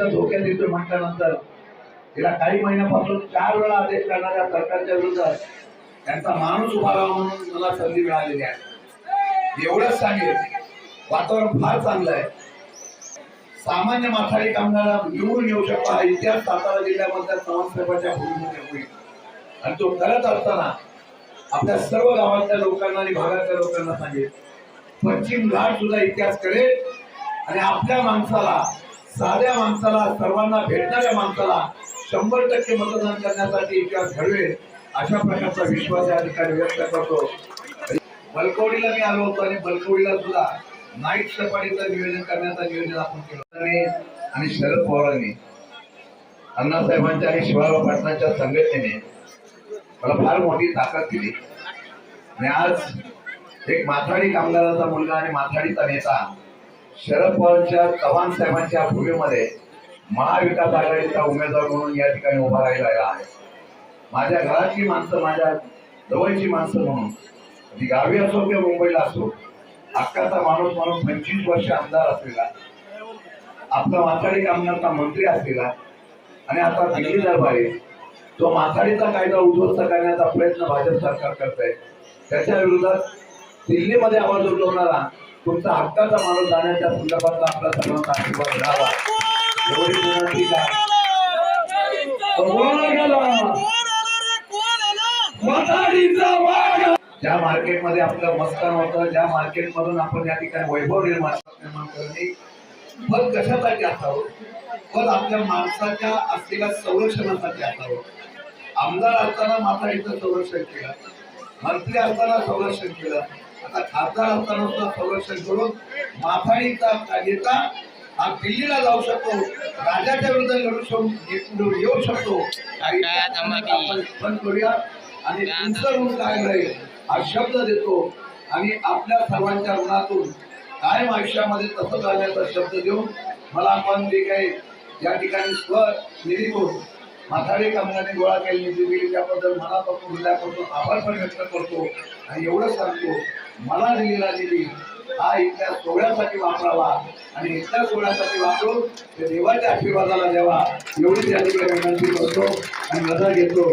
प्राणांच्या धोक्यात येतो म्हटल्यानंतर. गेल्या काही महिन्यापासून चार वेळा आदेश करणाऱ्या सरकारच्या विरोधात त्यांचा माणूस उभा राहा म्हणून मला संधी मिळालेली आहे. एवढंच सांगेल वातावरण फार चांगलं आहे. सामान्य माथाडी कामगाराला निवडून येऊ शकतो हा इतिहास सातारा जिल्ह्यामधल्या समाजसेवाच्या भूमीमध्ये होईल. आणि तो करत असताना आपल्या सर्व गावातल्या लोकांना आणि भागातल्या लोकांना सांगेल पश्चिम घाट सुद्धा इतिहास करेल आणि आपल्या माणसाला साध्या माणसाला सर्वांना भेटणाऱ्या माणसाला शंभर टक्के मतदान करण्यासाठी इतिहास घडवेल अशा प्रकारचा विश्वास या ठिकाणी व्यक्त करतो. बलकवडीला मी आलो होतो आणि बलकवडीला सुद्धा नाईट सफारीचं नियोजन करण्याचं नियोजन आपण केलं आणि- शरद पवारांनी अण्णासाहेबांच्या आणि शिवाराव पाटणाच्या संघटनेने मला फार मोठी ताकद दिली. आणि आज एक माथाडी कामगाराचा मुलगा आणि माथाडीचा नेता शरद पवारच्या चव्हाण साहेबांच्या भूमीमध्ये महाविकास आघाडीचा उमेदवार म्हणून या ठिकाणी उभा राहिलेला आहे. माझ्या घरातली माणसं माझ्या जवळची माणसं म्हणून. ती गावी असो किंवा मुंबईला असो हक्काचा माणूस म्हणून पंचवीस वर्ष आमदार असलेला आपला माथाडी कामगारचा मंत्री असलेला आणि आता दिल्ली दरबारी तो माथाडीचा कायदा उद्ध्वस्त करण्याचा प्रयत्न भाजप सरकार करत आहे त्याच्या विरोधात दिल्लीमध्ये आवाज उठवणारा तुमचा हक्काचा माणूस जाण्याच्या संदर्भात आपला सर्वांचा आशीर्वाद घ्यावा. एवढी विनंती का ज्या मार्केटमध्ये आपलं मस्तान होतं ज्या मार्केटमधून आपण या ठिकाणी वैभव निर्माण निर्माण करणे मग कशासाठी असावं? पद आपल्या माणसाच्या असलेल्या संरक्षणासाठी असावं. आमदार असताना माथाडीचं संरक्षण केलं. मंत्री असताना संरक्षण केलं. आता खासदार असताना सुद्धा संरक्षण करून माथाडीचा नेता हा दिल्लीला जाऊ शकतो राजाच्या विरुद्ध लढू शक- लढू येऊ शकतो. बंद करूया आणि तुमचं ऋण काय राहील हा शब्द देतो आणि आपल्या सर्वांच्या ऋणातून कायम आयुष्यामध्ये तसं जाण्याचा शब्द देऊन मला आपण जे काही या ठिकाणी स्व निधीतून माथाडी कामगारांनी गोळा केली निधी दिली त्याबद्दल मनापासून हृदयापासून आभार पण व्यक्त करतो आणि एवढंच सांगतो मला दिलेला निधी हा इथल्या सोहळ्यासाठी वापरावा आणि इथल्या सोहळ्यासाठी वापरून ते देवाच्या आशीर्वादाला द्यावा एवढी त्या ठिकाणी विनंती करतो आणि मजा घेतो.